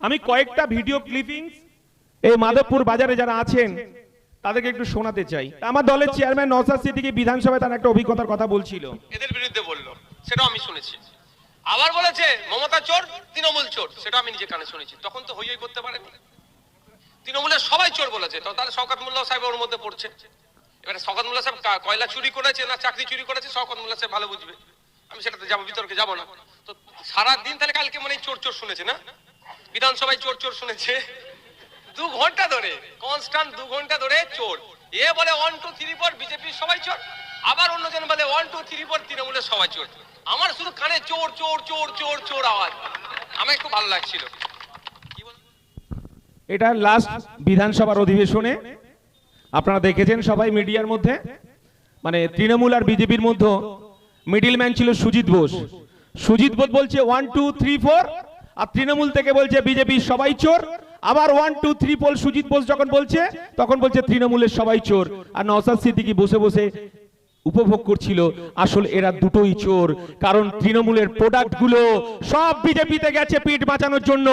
আমি কয়েকটা video clippings এই মাধবপুর বাজারে যারা আছেন, তাদেরকে একটু শোনাতে চাই। আমার দলের চেয়ারম্যান নওসাদ সিদ্দিকী বিধানসভায় তার একটা অভিজ্ঞতার কথা বলছিল। এদের বিরুদ্ধে বলল, সেটাও আমি শুনেছি। আবার বলেছে, মমতা চোর, তৃণমূল চোর সেটা আমি নিজে কানে শুনেছি। তখন তো হই হই করতে পারেনি। তৃণমূলের সবাই চোর বলেছে, তো তাহলে শওকত মোল্লা সাহেব ওর মধ্যে পড়ছে। এবারে শওকত মোল্লা সাহেব কয়লা চুরি করেছে না চাকরি চুরি করেছে, শওকত মোল্লা সাহেব ভালো বুঝবে। আমি সেটাতে যাব, বিতর্কে যাব না। তো সারা দিন তাহলে কালকে মানে চোর চোর শুনেছে না? বিধানসভায় চোর চোর শুনেছে। দু ঘণ্টা ধরে কনস্ট্যান্ট দু ঘণ্টা ধরে চোর। এ বলে ওয়ান টু থ্রি ফোর বিজেপির সবাই চোর। আবার অন্যজন বলে ওয়ান টু থ্রি ফোর তৃণমূলের সবাই চোর। আমার শুধু কানে চোর চোর চোর চোর চোর আওয়াজ। আমার একটু ভালো লাগছিল। এটা লাস্ট বিধানসভার অধিবেশনে আপনারা দেখেছেন সবাই মিডিয়ার মধ্যে। মানে তৃণমূল আর বিজেপির মধ্যে মিডিল ম্যান ছিল সুজিত বোস। সুজিত বোস বলছে ওয়ান টু থ্রি ফোর আর তৃণমূল থেকে বলছে বিজেপি সবাই চোর। আবার one two three four Sujit Bose যখন বলছে, তখন বলছে তৃণমূলের সবাই চোর। আর নওসাদ সিদ্দিকি বসে বসে উপভোগ করছিল, আসলে এরা দুটোই চোর। কারণ তৃণমূলের প্রোডাক্টগুলো সব বিজেপিতে গেছে পিঠ বাঁচানোর জন্য।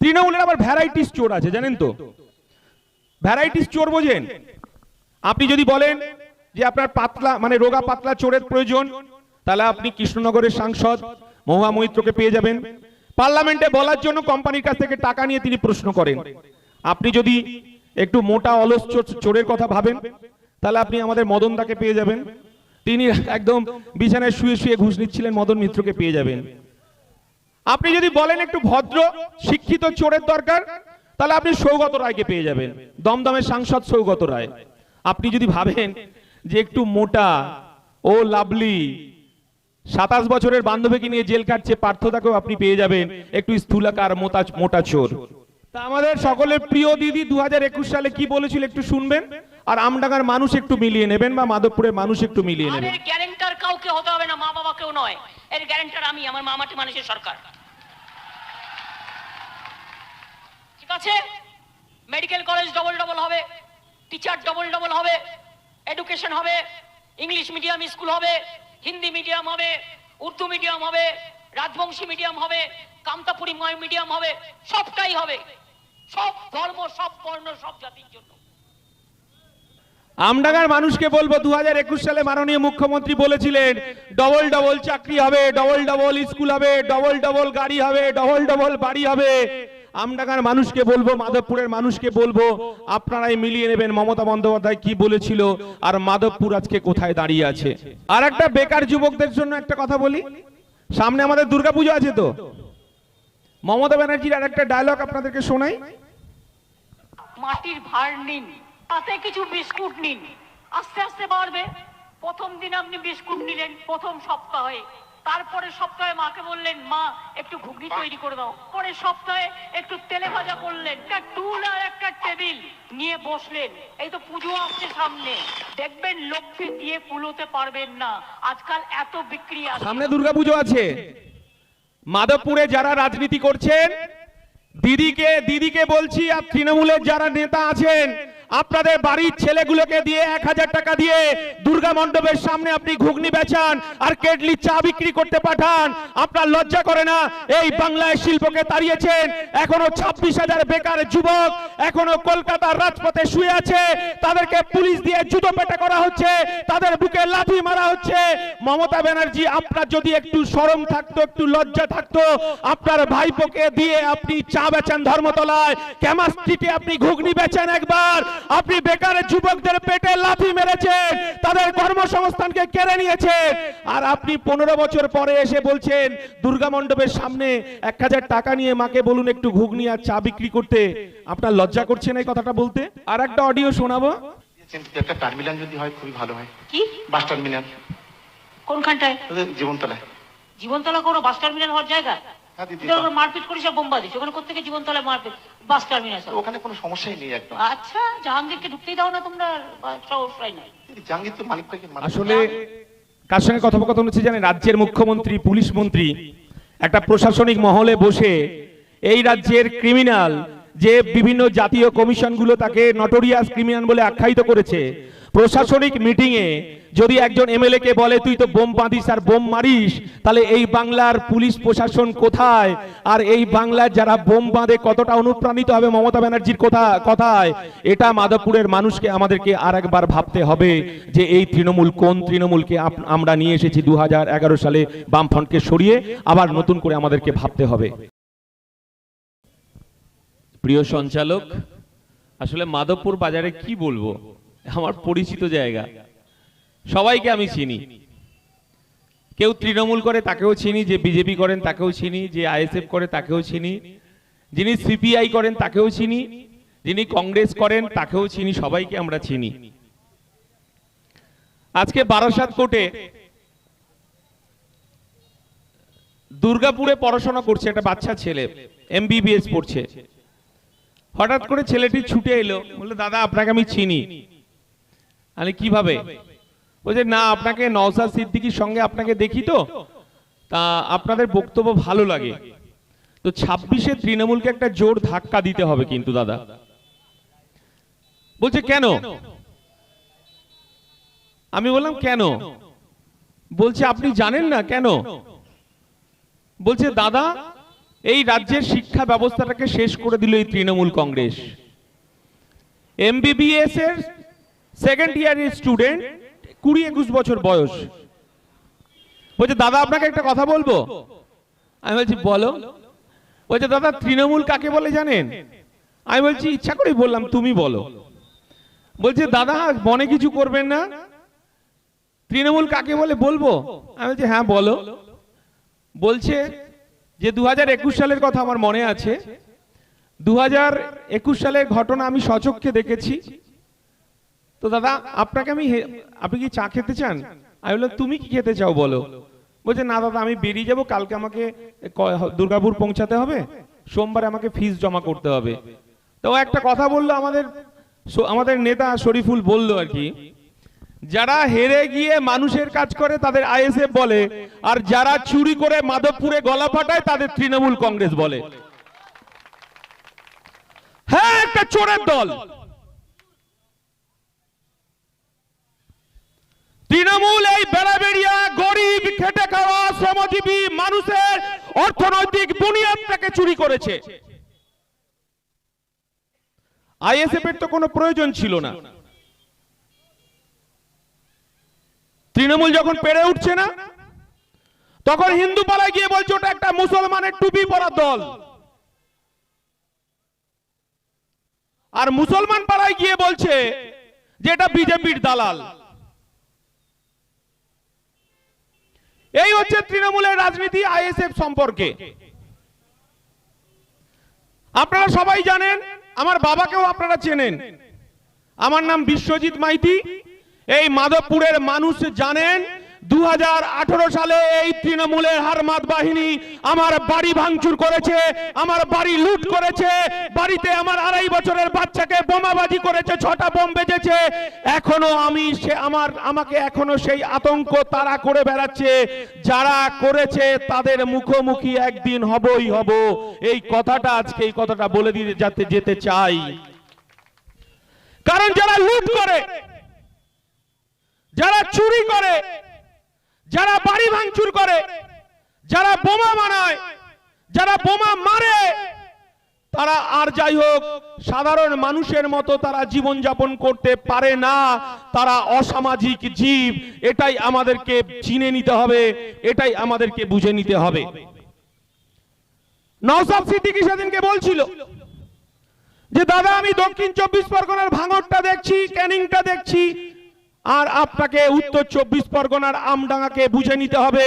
তৃণমূলের আবার ভ্যারাইটিস চোর আছে, জানেন তো? ভ্যারাইটিস চোর বোঝেন? আপনি যদি বলেন যে আপনার পাতলা মানে রোগা পাতলা চোরের প্রয়োজন, তাহলে আপনি কৃষ্ণনগরের সাংসদ, মহুয়া মৈত্রকে পেয়ে যাবেন। পার্লামেন্টে বলার জন্য কোম্পানির কাছ থেকে টাকা নিয়ে তিনি প্রশ্ন করেন। আপনি যদি একটু মোটা অলস চোর- চোরের কথা ভাবেন, তাহলে আপনি আমাদের মদন দাকে পেয়ে যাবেন। তিনি একদম বিছানায় শুয়ে শুয়ে ঘুষ নিচ্ছিলেন, মদন মিত্রকে পেয়ে যাবেন। আপনি যদি বলেন একটু ভদ্র, শিক্ষিত চোরের দরকার, তাহলে আপনি সৌগত রায়কে পেয়ে যাবেন। দমদমের সাংসদ সৌগত রায়। আপনি যদি ভাবেন যে একটু মোটা ও লাভলি সাতাশ বছরের বান্ধবীকে নিয়ে জেল কাটছে পার্থতাকেও আপনি পেয়ে যাবেন। একটু স্থূলাকার মোটা মোটা চোর। আমাদের সকলের প্রিয় দিদি দু সালে কি বলেছিল একটু শুনবেন? আর আমডাঙ্গার মানুষ একটু মিলিয়ে নেবেন বা মাধবপুরের মানুষ একটু মিলিয়ে নেবেন? গ্যারেন্টার কাউকে হতে হবে না, মা বাবাকেও নয়। এর গ্যারেন্টার আমি, আমার মামাটি মানুষের সরকার। ঠিক আছে? মেডিকেল কলেজ ডবল ডবল হবে টিচার ডবল ডবল হবে এডুকেশন হবে ইংলিশ মিডিয়াম স্কুল হবে হিন্দি মিডিয়াম হবে, উর্দু মিডিয়াম হবে, রাজবংশী মিডিয়াম হবে, কামতাপুরি মিডিয়াম হবে, সবটাই হবে। সব ধর্ম, সব বর্ণ, সব জাতির জন্য। আমডাঙ্গার মানুষকে বলব দু হাজার একুশ সালে মাননীয় মুখ্যমন্ত্রী বলেছিলেন, ডবল ডবল চাকরি হবে, ডবল ডবল স্কুল হবে, ডবল ডবল গাড়ি হবে, ডবল ডবল বাড়ি হবে। আমডাঙ্গার মানুষকে বলব, মাধবপুরের মানুষকে বলব, আপনারাই মিলিয়ে নেবেন মমতা বন্দ্যোপাধ্যায় কি বলেছিল আর মাধবপুর আজকে কোথায় দাঁড়িয়ে আছে। আর একটা বেকার যুবকদের জন্য একটা কথা বলি, সামনে আমাদের দুর্গাপুজো আছে তো? মমতা ব্যানার্জির আর একটা ডায়লগ আপনাদেরকে শোনাই। মাটির ভার নিন, তাতে কিছু বিস্কুট নিন, আস্তে আস্তে বাড়বে। প্রথম দিন আপনি বিস্কুট নিলেন, প্রথম সপ্তাহে। তারপরে সপ্তাহে মাকে বললেন মা একটু ঘুগনি তৈরি করে দাও। পরে সপ্তাহে একটু তেলে ভাজা করলেন একটা টুল আর একটা টেবিল নিয়ে বসলেন। এই তো পুজো আসছে সামনে। দেখবেন লক্ষ্মী দিয়ে কুলোতে পারবেন না। আজকাল এত বিক্রি আছে। সামনে দুর্গাপুজো আছে। মাধবপুরে যারা রাজনীতি করছেন দিদিকে দিদিকে বলছি আর তৃণমূলের যারা নেতা আছেন আপনাদের বাড়ির ছেলেগুলোকে দিয়ে এক হাজার টাকা দিয়ে দুর্গা মণ্ডপের সামনে আপনি ঘুগনি বেচান আর কেটলি চা বিক্রি করতে পাঠান, আপনার লজ্জা করে না? এই বাংলায় শিল্পকে তাড়িয়েছেন, এখনও ছাব্বিশ হাজার বেকার যুবক, এখনও কলকাতার রাজপথে শুয়ে আছে, তাদেরকে পুলিশ দিয়ে জুতো পেটা করা হচ্ছে, তাদের বুকে লাঠি মারা হচ্ছে। মমতা ব্যানার্জি, আপনার যদি একটু শরম থাকতো, একটু লজ্জা থাকতো, আপনার ভাইপোকে দিয়ে আপনি চা বেচেন ধর্মতলায় ক্যামাস স্ট্রিটে আপনি ঘুগনি বেচেন একবার আপনি বেকার যুবকদের পেটে লাথি মেরেছেন তাদের কর্মসংস্থানকে কেড়ে নিয়েছেন আর আপনি পনেরো বছর পরে এসে বলছেন দুর্গা মণ্ডপের সামনে এক হাজার টাকা নিয়ে মাকে বলুন একটু ঘুগনি আর চা বিক্রি করতে। আপনার লজ্জা করছেন এই কথাটা বলতে? আর একটা অডিও শোনাবো? একটা টার্মিনাল যদি হয় খুবই ভালো হয়। কি? Bus terminal. কোনখানটায়? জীবনতলায়। জীবনতলা কোনো বাস টার্মিনাল হওয়ার জায়গা? হ্যাঁ দিদি তুই ওখানে মারপিট করিস আর বোম্বা দিস ওখানে কোথেকে জীবনতলায় মারপিট বাস টার্মিনাল ওখানে কোনো সমস্যাই নেই একদম। আচ্ছা জাহাঙ্গীরকে ঢুকতেই দাও না তোমরা সমস্যাই নাই। জাহাঙ্গীর তো মালিকটাকে আসলে কার সঙ্গে কথোপকথন হচ্ছে জানেন? রাজ্যের মুখ্যমন্ত্রী পুলিশ মন্ত্রী একটা প্রশাসনিক মহলে বসে এই রাজ্যের ক্রিমিনাল যে বিভিন্ন জাতীয় কমিশনগুলো তাকে নটোরিয়াস ক্রিমিনাল বলে আখ্যায়িত করেছে প্রশাসনিক মিটিংয়ে যদি একজন এমএলএ কে বলে, তুই তো বোম বাঁধিস আর বোম মারিস, তাহলে এই বাংলার পুলিশ প্রশাসন কোথায়? আর এই বাংলার যারা বোম বাঁধে, কতটা অনুপ্রাণিত হবে মমতা ব্যানার্জির কথা, কথায়? এটা মাধবপুরের মানুষকে, আমাদেরকে আর একবার ভাবতে হবে যে এই তৃণমূল, কোন তৃণমূলকে আমরা নিয়ে এসেছি দু হাজার এগারো সালে বামফ্রন্টকে সরিয়ে, আবার নতুন করে আমাদেরকে ভাবতে হবে। প্রিয় সঞ্চালক, আসলে মাধবপুর বাজারে কি বলব? আমার পরিচিত জায়গা। সবাইকে আমি চিনি। কেউ তৃণমূল করে, তাকেও চিনি, যে বিজেপি করেন তাকেও চিনি, যে আইএসএফ করে তাকেও চিনি, যিনি সিপিআই করেন তাকেও চিনি, যিনি কংগ্রেস করেন তাকেও চিনি, সবাইকে আমরা চিনি। আজকে বারাসাত কোর্টে দুর্গাপুরে পড়াশোনা করছে একটা বাচ্চা ছেলে এমবিবিএস পড়ছে। হঠাৎ করে ছেলেটি ছুটে এলো, বলল, দাদা, আপনাকে আমি চিনি। আমি কীভাবে? বলছে, না, আপনাকে নওসাদ সিদ্দিকির সঙ্গে আপনাকে দেখি তো। তা আপনাদের বক্তব্য ভালো লাগে। তো ছাব্বিশে তৃণমূলকে একটা জোর ধাক্কা দিতে হবে কিন্তু, দাদা। বলছে, কেন? আমি বললাম, কেন? বলছে, আপনি জানেন না, কেন? বলছে, দাদা, এই রাজ্যের শিক্ষা ব্যবস্থাটাকে শেষ করে দিল এই তৃণমূল কংগ্রেস। এমবিবিএস এর সেকেন্ড ইয়ারের স্টুডেন্ট কুড়ি একুশ বছর বয়স। বলছে, দাদা, আপনাকে একটা কথা বলব? আমি বলছি, বলো। বলছে, দাদা, তৃণমূল কাকে বলে জানেন? আমি বলছি, ইচ্ছা করেই বললাম, তুমি বলো। বলছে, দাদা, মনে কিছু করবেন না? তৃণমূল কাকে বলে বলব? আমি বলছি হ্যাঁ বলো। বলছে যে দু একুশ সালের কথা আমার মনে আছে। দু হাজার একুশ সালের ঘটনা আমি সচক্ষে দেখেছি। তো দাদা, আপনাকে আমি আপনি কি চা খেতে চান? আমি বললাম, তুমি কি খেতে চাও বলো। বলছে, না দাদা, আমি বেরিয়ে যাব, কালকে আমাকে দুর্গাপুর পৌঁছাতে হবে, সোমবার আমাকে ফিস জমা করতে হবে। তো একটা কথা বলল আমাদের আমাদের নেতা শরীফুল বলল আর কি, যারা হেরে গিয়ে মানুষের কাজ করে, তাদের আইএসএফ বলে, আর যারা চুরি করে মাধবপুরে গলা ফাটায়, তাদের তৃণমূল কংগ্রেস বলে। হ্যাঁ একটা চোরের দল। তৃণমূল এই বেড়াবেড়িয়া গরিব খেটে খাওয়া শ্রমজীবী মানুষের অর্থনৈতিক বুনিয়াদটাকে চুরি করেছে। আইএসএফ এর তো কোনো প্রয়োজন ছিল না। তৃণমূল যখন পেরে উঠছে না, তখন হিন্দু পাড়ায় গিয়ে বলছে, ওটা একটা মুসলমানের টুপি পরা দল। আর মুসলমান পাড়ায় গিয়ে বলছে যে, এটা বিজেপির দালাল। এই হচ্ছে তৃণমূলের রাজনীতি, আইএসএফ সম্পর্কে। আপনারা সবাই জানেন, আমার বাবাকেও আপনারা চেনেন। আমার নাম বিশ্বজিৎ মাইতি। এই মাধবপুরের মানুষ জানেন দু হাজার আঠারো সালে এই তৃণমূলের হারমাত বাহিনী আমার বাড়ি ভাঙচুর করেছে, আমার বাড়ি লুট করেছে, বাড়িতে আমার আড়াই বছরের বাচ্চাকে বোমাবাজি করেছে, ছটা বোম বেজেছে এখনও আমি সে আমার, আমাকে এখনও সেই আতঙ্ক তারা করে বেড়াচ্ছে, যারা করেছে তাদের মুখোমুখি একদিন হবই হব। এই কথাটা আজকে, এই কথাটা বলে দিয়ে যাতে যেতে চাই। কারণ যারা লুট করে, যারা চুরি করে যারা বাড়ি ভাঙচুর করে, যারা বোমা বানায়, যারা বোমা মারে, তারা আর যাই হোক, সাধারণ মানুষের মতো তারা জীবন যাপন করতে পারে না। তারা অসামাজিক জীব, এটাই আমাদেরকে চিনে নিতে হবে, এটাই আমাদেরকে বুঝে নিতে হবে। নওসাদ সিদ্দিকী সেদিনকে বলছিল যে, দাদা, আমি দক্ষিণ চব্বিশ পরগনার ভাঙরটা দেখছি, ক্যানিংটা দেখছি আর আপনাকে উত্তর চব্বিশ পরগনার আমডাঙ্গাকে বুঝে নিতে হবে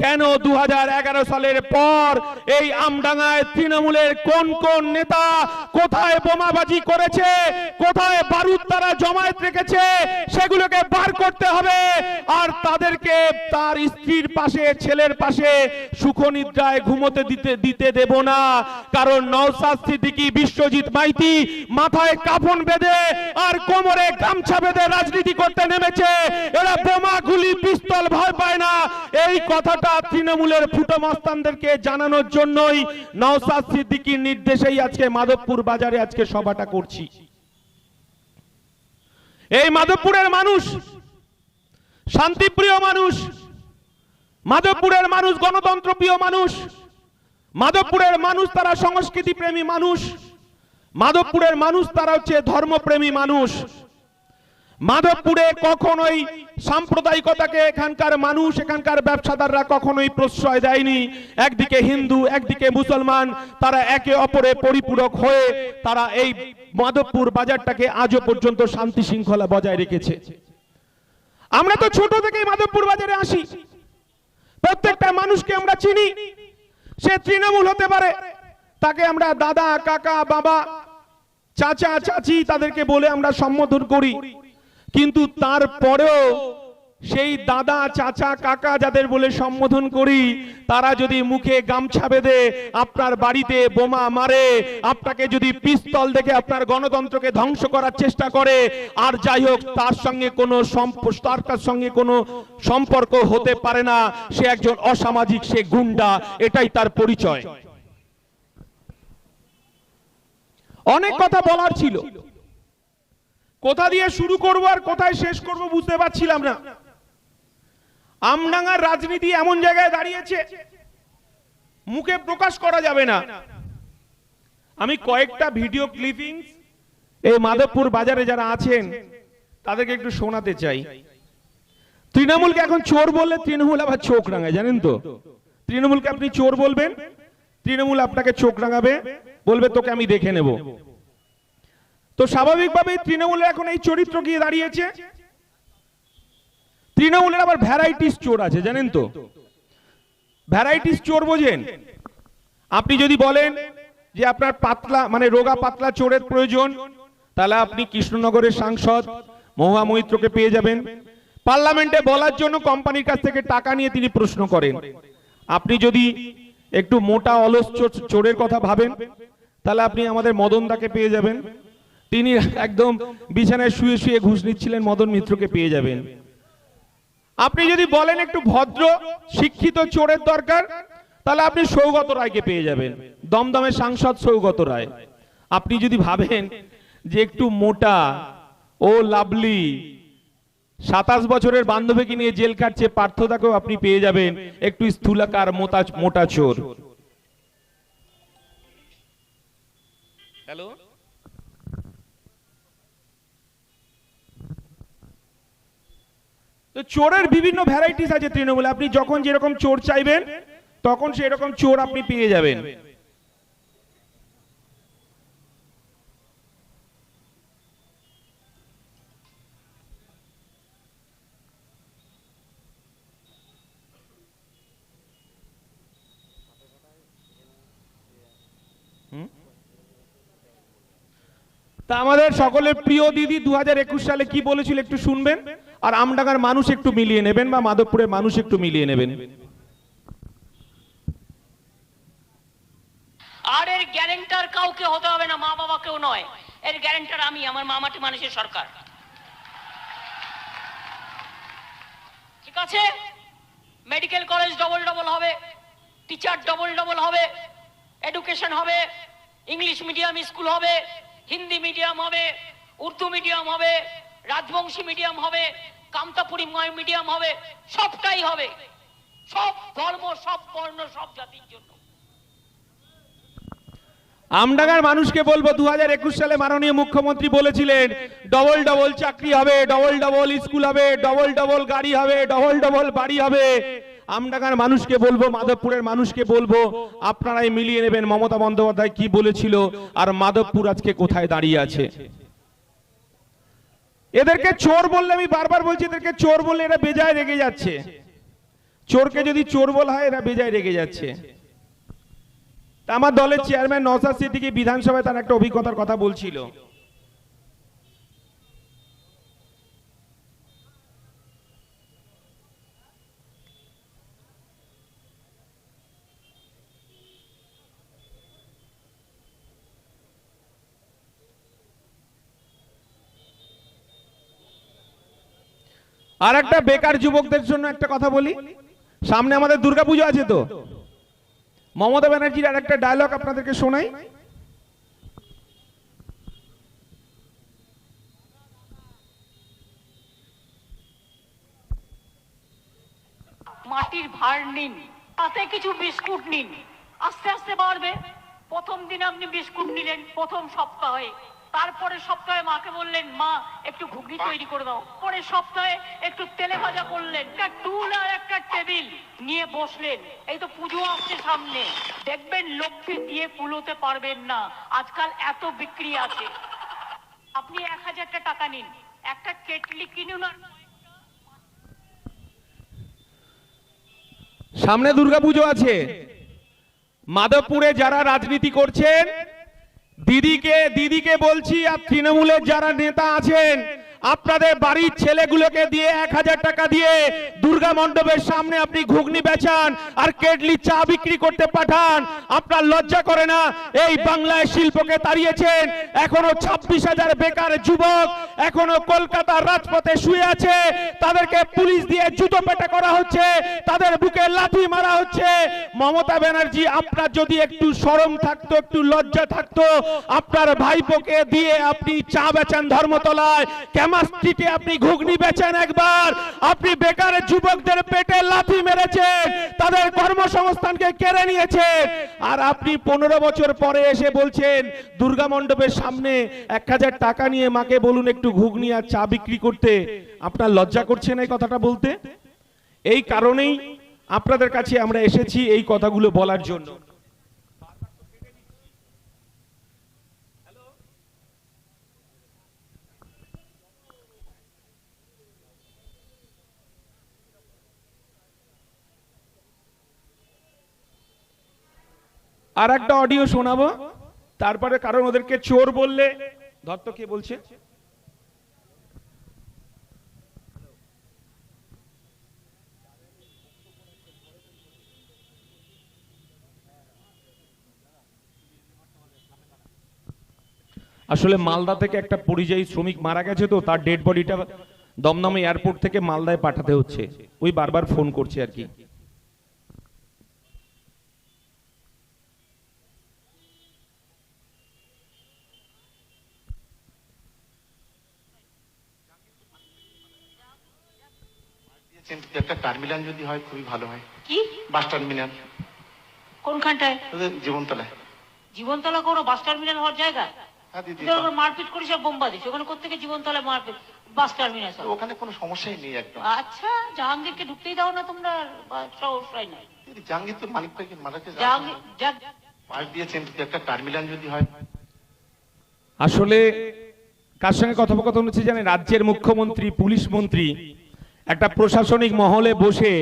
কেন দু হাজার এগারো সালের পর এই আমডাঙ্গায় তৃণমূলের কোন কোন নেতা কোথায় বোমাবাজি করেছে, কোথায় বারুদ তারা জমায়েত রেখেছে, সেগুলোকে বার করতে হবে। আর তাদেরকে তার স্ত্রীর পাশে, ছেলের পাশে সুখনিদ্রায় ঘুমোতে দিতে দিতে দেব না। কারণ নওসাদ সিদ্দিকী, বিশ্বজিৎ মাইতি মাথায় কাফন বেঁধে আর কোমরে গামছা বেঁধে রাজনীতি করতে নেমেছে, এরা বোমা গুলি পিস্তল ভয় পায় না। এই কথাটা তৃণমূলের ফুটো মস্তানদেরকে জানানোর জন্যই নওসাদ সিদ্দিকীর নির্দেশেই আজকে মাধবপুর বাজারে আজকে সভাটা করছি। এই মাধবপুরের মানুষ, শান্তিপ্রিয় মানুষ, মাধবপুরের মানুষ গণতন্ত্র প্রিয় মানুষ, মাধবপুরের মানুষ তারা সংস্কৃতি প্রেমী মানুষ, মাধবপুরের মানুষ তারা হচ্ছে ধর্মপ্রেমী মানুষ। মাধবপুরে কখনোই সাম্প্রদায়িকতাকে এখানকার মানুষ, এখানকার ব্যবসাদাররা কখনোই প্রশ্রয় দেয়নি। একদিকে হিন্দু, একদিকে মুসলমান, তারা একে অপরে পরিপূরক হয়ে তারা এই মাধবপুর বাজারটাকে আজও পর্যন্ত শান্তি শৃঙ্খলা বজায় রেখেছে। আমরা তো ছোট থেকেই মাধবপুর বাজারে আসি। প্রত্যেকটা মানুষকে আমরা চিনি। সে তৃণমূল হতে পারে। তাকে আমরা দাদা, কাকা, বাবা, চাচা, চাচি তাদেরকে বলে আমরা সম্বোধন করি। কিন্তু তারপরেও সেই দাদা, চাচা, কাকা যাদের বলে সম্বোধন করি, তারা যদি মুখে গামছা বেঁধে আপনার বাড়িতে বোমা মারে, আপনাকে যদি পিস্তল দেখে আপনার গণতন্ত্রকে ধ্বংস করার চেষ্টা করে, আর যাই হোক, তার সঙ্গে কোনো তার সঙ্গে কোনো সম্পর্ক হতে পারে না, সে একজন অসামাজিক, সে গুন্ডা, এটাই তার পরিচয়। অনেক কথা বলার ছিল। কোথা দিয়ে শুরু করব আর কোথায় শেষ করব বুঝতে পারছিলাম না। আমডাঙ্গার রাজনীতি এমন জায়গায় দাঁড়িয়েছে, মুখে প্রকাশ করা যাবে না। আমি কয়েকটা ভিডিও ক্লিপিং এই মাধবপুর বাজারে যারা আছেন, তাদেরকে একটু শোনাতে চাই। তৃণমূলকে এখন চোর বললে তৃণমূল আবার চোখ রাঙায়, জানেন তো? তৃণমূলকে আপনি চোর বলবেন, তৃণমূল আপনাকে চোখ রাঙাবে, বলবে, তোকে আমি দেখে নেব। তো স্বাভাবিকভাবে তৃণমূলের এখন এই চরিত্র গিয়ে দাঁড়িয়েছে। তৃণমূলের আবার ভ্যারাইটিস চোর আছে, জানেন তো? ভ্যারাইটিস চোর বোঝেন। আপনি যদি বলেন যে আপনার পাতলা মানে রোগা পাতলা চোরের প্রয়োজন, তাহলে আপনি কৃষ্ণনগরের সাংসদ, মহুয়া মৈত্রকে পেয়ে যাবেন। পার্লামেন্টে বলার জন্য কোম্পানির কাছ থেকে টাকা নিয়ে তিনি প্রশ্ন করেন। আপনি যদি একটু মোটা অলস চোর- চোরের কথা ভাবেন, তাহলে আপনি আমাদের মদন দাকে পেয়ে যাবেন। তিনি একদম বিছানায় শুয়ে শুয়ে ঘুষ নিচ্ছিলেন, মদন মিত্রকে পেয়ে যাবেন। আপনি যদি বলেন একটু ভদ্র, শিক্ষিত চোরের দরকার, তাহলে আপনি সৌগত রায়কে পেয়ে যাবেন। দমদমের সাংসদ সৌগত রায়। আপনি যদি ভাবেন যে একটু মোটা ও লাভলি সাতাশ বছরের বান্ধবীকে নিয়ে জেল কাটছে পার্থদাকেও আপনি পেয়ে যাবেন একটু স্থূলাকার, মোটা মোটা চোর। হ্যালো তো চোরের বিভিন্ন ভ্যারাইটিস আছে তৃণমূলে। আপনি যখন যেরকম চোর চাইবেন, তখন সেরকম চোর আপনি পেয়ে যাবেন। তা আমাদের সকলের প্রিয় দিদি দু হাজার একুশ সালে কি বলেছিল একটু শুনবেন? আর আমডাঙ্গার মানুষ একটু মিলিয়ে নেবেন বা মাধবপুরের মানুষ একটু মিলিয়ে নেবেন? আর এর গ্যারেন্টার কাউকে হতে হবে না, মা বাবাকেও নয়। এর গ্যারেন্টার আমি, আমার মামাটি মানুষের সরকার। ঠিক আছে? মেডিকেল কলেজ ডবল ডবল হবে টিচার ডবল ডবল হবে এডুকেশন হবে, ইংলিশ মিডিয়াম স্কুল হবে, হিন্দি মিডিয়াম হবে, উর্দু মিডিয়াম হবে, রাজবংশী মিডিয়াম হবে কামতাপুরি মিডিয়াম হবে, সবটাই হবে। সব ধর্ম, সব বর্ণ, সব জাতির জন্য। আমডাঙ্গার মানুষকে বলব দু সালে মাননীয় মুখ্যমন্ত্রী বলেছিলেন, ডবল ডবল চাকরি হবে, ডবল ডবল স্কুল হবে, ডবল ডবল গাড়ি হবে, ডবল ডবল বাড়ি হবে। আমডাঙ্গার মানুষকে বলব, মাধবপুরের মানুষকে বলব, আপনারাই মিলিয়ে নেবেন মমতা বন্দ্যোপাধ্যায় কি বলেছিল, আর মাধবপুর আজকে কোথায় দাঁড়িয়ে আছে? এদেরকে চোর বললে আমি বারবার বলছি, এদেরকে চোর বললে এরা বেজায় রেগে যাচ্ছে। চোরকে যদি চোর বলা হয়, এরা বেজায় রেগে যাচ্ছে। আমার দলের চেয়ারম্যান নসাদ সিদ্দিকী বিধানসভায় তার একটা অভিজ্ঞতার কথা বলছিল। আর একটা বেকার যুবকদের জন্য একটা কথা বলি। সামনে আমাদের দুর্গাপুজো আছে তো। মমতা ব্যানার্জির আর একটা ডায়লগ আপনাদেরকে শোনাই। মাটির ভার নিন, তাতে কিছু বিস্কুট নিন। আস্তে আস্তে বাড়বে। প্রথম দিন আপনি বিস্কুট নিলেন, প্রথম সপ্তাহে। তারপরে সপ্তাহে মাকে বললেন মা একটু ঘুগনি তৈরি করে দাও। পরের সপ্তাহে একটু তেলে ভাজা করলেন। একটা টুল আর একটা টেবিল নিয়ে বসলেন। এই তো পুজো আসছে সামনে। দেখবেন লক্ষ্মী দিয়ে কুলোতে পারবেন না। আজকাল এত বিক্রি আছে। আপনি এক হাজারটা টাকা নিন। একটা কেটলি কিনুন আর সামনে দুর্গাপুজো আছে। মাধবপুরে যারা রাজনীতি করছেন দিদিকে দিদিকে বলছি আর তৃণমূলের যারা নেতা আছেন আপনাদের বাড়ির ছেলেগুলোকে দিয়ে এক হাজার টাকা দিয়ে দুর্গা মণ্ডপের সামনে আপনি ঘুগনি বেচান আর কেটলি চা বিক্রি করতে পাঠান, আপনার লজ্জা করে না? এই বাংলায় শিল্পকে তাড়িয়েছেন, এখনও ছাব্বিশ হাজার বেকার যুবক, এখনও কলকাতার রাজপথে শুয়ে আছে, তাদেরকে পুলিশ দিয়ে জুতো পেটা করা হচ্ছে, তাদের বুকে লাথি মারা হচ্ছে। মমতা ব্যানার্জি, আপনার যদি একটু সরম থাকতো, একটু লজ্জা থাকতো, আপনার ভাইপোকে দিয়ে আপনি চা বেচান ধর্মতলায় স্ট্রিটে আপনি ঘুগনি বেচেন একবার। আপনি বেকার যুবকদের পেটে লাথি মেরেছেন। তাদের কর্মসংস্থানকে কেড়ে নিয়েছেন। আর আপনি পনেরো বছর পরে এসে বলছেন, দুর্গা মণ্ডপের সামনে এক হাজার টাকা নিয়ে মাকে বলুন একটু ঘুগনি আর চা বিক্রি করতে। আপনার লজ্জা করছে না এই কথাটা বলতে? এই কারণেই আপনাদের কাছে আমরা এসেছি এই কথাগুলো বলার জন্য। আর একটা অডিও শোনাবো। তারপরে কারণ ওদেরকে চোর বললে, ধর কে বলছে? আসলে মালদা থেকে একটা পরিযায়ী শ্রমিক মারা গেছে তো, তার ডেড বডিটা দমদম এয়ারপোর্ট থেকে মালদায় পাঠাতে হচ্ছে। ওই বারবার ফোন করছে আর কি দিয়েছেন, কিন্তু একটা টার্মিনাল যদি হয় খুবই ভালো হয়। কি? Bus terminal. কোনখানটায়? ওদের জীবনতলায়। জীবনতলা কোনো বাস টার্মিনাল হওয়ার জায়গা? হ্যাঁ দিদি তোদের ওখানে মারপিট করিস আর বোম্বা দিস ওখানে কোথেকে জীবনতলা মারপিট? বাস টার্মিনাল ওখানে কোনো সমস্যাই নেই একদম। আচ্ছা জাহাঙ্গীরকে ঢুকতেই দাও না তোমরা বা- সমস্যাই নাই। দিদি জাহাঙ্গীর তো মালিক ভাইকে মারাতে জাহাঙ্গীর যাক পাশ দিয়েছেন কিন্তু একটা টার্মিনাল যদি হয়। আসলে কার সঙ্গে কথোপকথন হচ্ছে জানেন? রাজ্যের মুখ্যমন্ত্রী পুলিশ মন্ত্রী একটা প্রশাসনিক মহলে বসে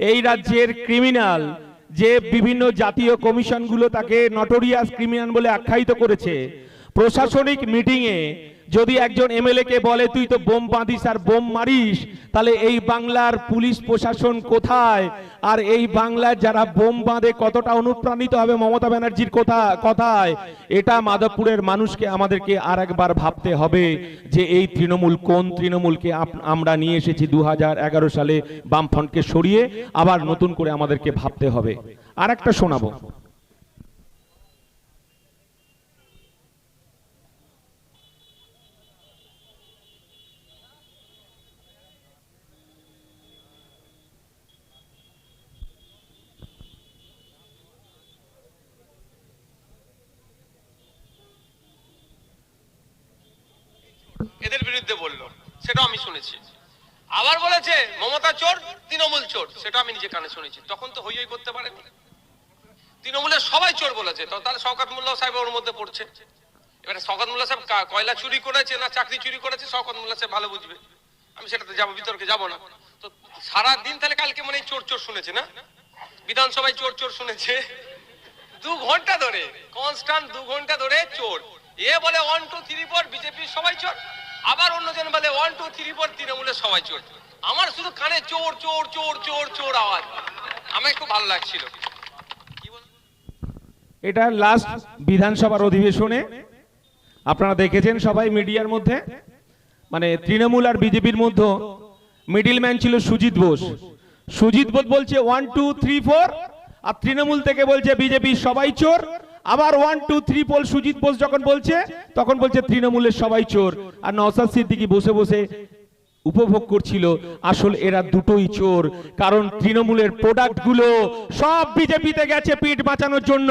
এই রাজ্যের ক্রিমিনাল যে বিভিন্ন জাতীয় কমিশনগুলো তাকে নটোরিয়াস ক্রিমিনাল বলে আখ্যায়িত করেছে, প্রশাসনিক মিটিংয়ে যদি একজন এমএলএ কে বলে, তুই তো বোম বাঁধিস আর বোম মারিস, তাহলে এই বাংলার পুলিশ প্রশাসন কোথায়? আর এই বাংলার যারা বোম বাঁধে, কতটা অনুপ্রাণিত হবে মমতা ব্যানার্জির কথা, কথায়? এটা মাধবপুরের মানুষকে, আমাদেরকে আর একবার ভাবতে হবে যে এই তৃণমূল কোন তৃণমূলকে আমরা নিয়ে এসেছি দু হাজার এগারো সালে বামফ্রন্টকে সরিয়ে, আবার নতুন করে আমাদেরকে ভাবতে হবে। আর একটা শোনাবো এদের বিরুদ্ধে বলল সেটাও আমি শুনেছি। আবার বলেছে, মমতা চোর, তৃণমূল চোর সেটা আমি নিজে কানে শুনেছি। তখন তো হই হই করতে পারেনি। তৃণমূলের সবাই চোর বলেছে। তাহলে শওকত মোল্লা সাহেব ওর মধ্যে পড়ছে। এবারে শওকত মোল্লা সাহেব কয়লা চুরি করেছে না চাকরি চুরি করেছে, শওকত মোল্লা সাহেব ভালো বুঝবে। আমি সেটাতে যাব, বিতর্কে যাব না। তো সারা দিন তাহলে কালকে মানে চোর চোর শুনেছে না? বিধানসভায় চোর চোর শুনেছে। দু ঘণ্টা ধরে কনস্ট্যান্ট দু ঘণ্টা ধরে চোর। এ বলে ওয়ান টু থ্রি ফোর বিজেপির সবাই চোর। আবার অন্যজন বলে ওয়ান টু থ্রি ফোর তৃণমূলের সবাই চোর। আমার শুধু কানে চোর চোর চোর চোর চোর আওয়াজ। আমার খুব ভালো লাগছিল। এটা লাস্ট বিধানসভার অধিবেশনে। আপনারা দেখেছেন সবাই মিডিয়ার মধ্যে? মানে তৃণমূল আর বিজেপির মধ্যে মিডিলম্যান ছিল সুজিত বোস। সুজিত বোস বলছে ওয়ান টু থ্রি ফোর আর তৃণমূল থেকে বলছে, বিজেপি সবাই চোর। আবার one two three poll Sujit Bose যখন বলছে, তখন বলছে তৃণমূলের সবাই চোর। আর নওসাদ সিদ্দিকি বসে বসে উপভোগ করছিল, আসল এরা দুটোই চোর। কারণ তৃণমূলের প্রোডাক্টগুলো সব বিজেপিতে গেছে পিঠ বাঁচানোর জন্য।